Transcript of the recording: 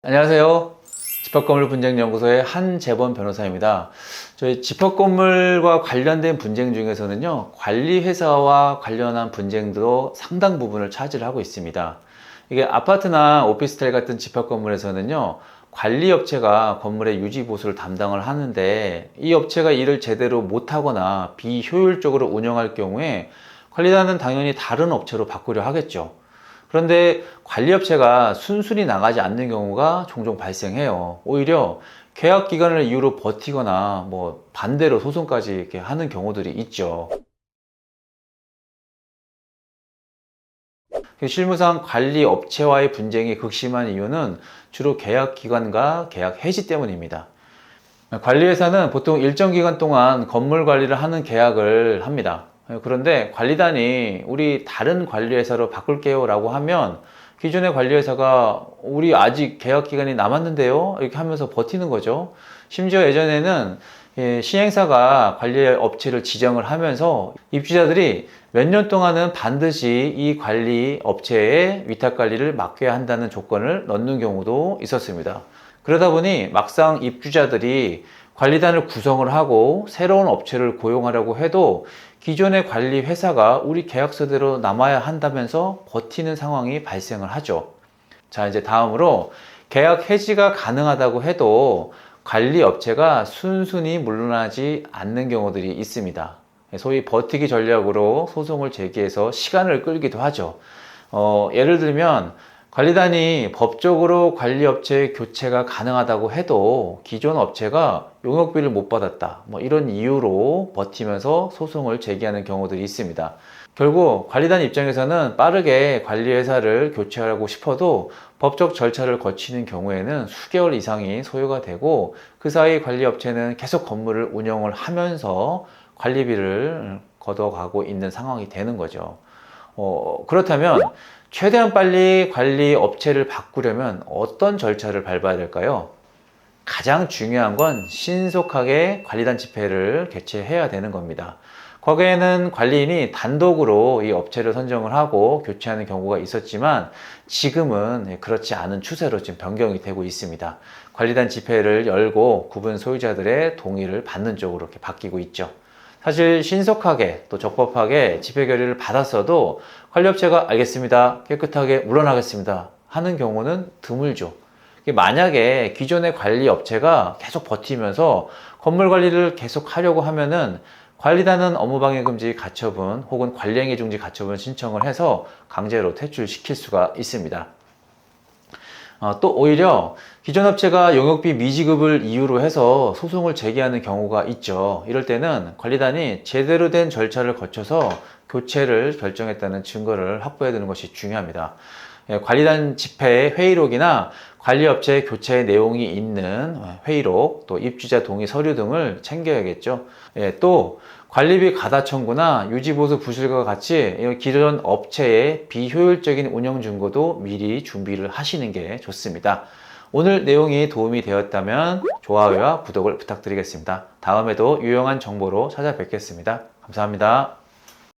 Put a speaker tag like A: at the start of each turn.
A: 안녕하세요. 집합건물 분쟁연구소의 한재범 변호사입니다. 저희 집합건물과 관련된 분쟁 중에서는요, 관리회사와 관련한 분쟁도 상당 부분을 차지를 하고 있습니다. 이게 아파트나 오피스텔 같은 집합건물에서는요, 관리업체가 건물의 유지 보수를 담당을 하는데 이 업체가 일을 제대로 못하거나 비효율적으로 운영할 경우에 관리단은 당연히 다른 업체로 바꾸려 하겠죠. 그런데 관리업체가 순순히 나가지 않는 경우가 종종 발생해요. 오히려 계약 기간을 이유로 버티거나 뭐 반대로 소송까지 이렇게 하는 경우들이 있죠. 실무상 관리 업체와의 분쟁이 극심한 이유는 주로 계약 기간과 계약 해지 때문입니다. 관리회사는 보통 일정 기간 동안 건물 관리를 하는 계약을 합니다. 그런데 관리단이 우리 다른 관리회사로 바꿀게요 라고 하면 기존의 관리회사가 우리 아직 계약 기간이 남았는데요 이렇게 하면서 버티는 거죠. 심지어 예전에는 예, 시행사가 관리 업체를 지정을 하면서 입주자들이 몇 년 동안은 반드시 이 관리 업체에 위탁 관리를 맡겨야 한다는 조건을 넣는 경우도 있었습니다. 그러다 보니 막상 입주자들이 관리단을 구성을 하고 새로운 업체를 고용하려고 해도 기존의 관리 회사가 우리 계약서대로 남아야 한다면서 버티는 상황이 발생을 하죠. 자, 이제 다음으로 계약 해지가 가능하다고 해도 관리 업체가 순순히 물러나지 않는 경우들이 있습니다. 소위 버티기 전략으로 소송을 제기해서 시간을 끌기도 하죠. 어, 예를 들면 관리단이 법적으로 관리업체 교체가 가능하다고 해도 기존 업체가 용역비를 못 받았다. 뭐 이런 이유로 버티면서 소송을 제기하는 경우들이 있습니다. 결국 관리단 입장에서는 빠르게 관리회사를 교체하고 싶어도 법적 절차를 거치는 경우에는 수개월 이상이 소요가 되고 그 사이 관리업체는 계속 건물을 운영을 하면서 관리비를 걷어가고 있는 상황이 되는 거죠. 어, 그렇다면 최대한 빨리 관리 업체를 바꾸려면 어떤 절차를 밟아야 될까요? 가장 중요한 건 신속하게 관리단 집회를 개최해야 되는 겁니다. 과거에는 관리인이 단독으로 이 업체를 선정을 하고 교체하는 경우가 있었지만 지금은 그렇지 않은 추세로 지금 변경이 되고 있습니다. 관리단 집회를 열고 구분 소유자들의 동의를 받는 쪽으로 이렇게 바뀌고 있죠. 사실 신속하게 또 적법하게 집회 결의를 받았어도 관리업체가 알겠습니다. 깨끗하게 물러나겠습니다. 하는 경우는 드물죠. 만약에 기존의 관리 업체가 계속 버티면서 건물 관리를 계속 하려고 하면은 관리단은 업무방해 금지 가처분 혹은 관리행위 중지 가처분 신청을 해서 강제로 퇴출시킬 수가 있습니다. 어, 또 오히려 기존 업체가 용역비 미지급을 이유로 해서 소송을 제기하는 경우가 있죠. 이럴 때는 관리단이 제대로 된 절차를 거쳐서 교체를 결정했다는 증거를 확보해야 되는 것이 중요합니다. 예, 관리단 집회 회의록이나 관리업체 교체 내용이 있는 회의록, 또 입주자 동의 서류 등을 챙겨야겠죠. 예, 또 관리비 가다 청구나 유지보수 부실과 같이 기존 업체의 비효율적인 운영 증거도 미리 준비를 하시는 게 좋습니다. 오늘 내용이 도움이 되었다면 좋아요와 구독을 부탁드리겠습니다. 다음에도 유용한 정보로 찾아뵙겠습니다. 감사합니다.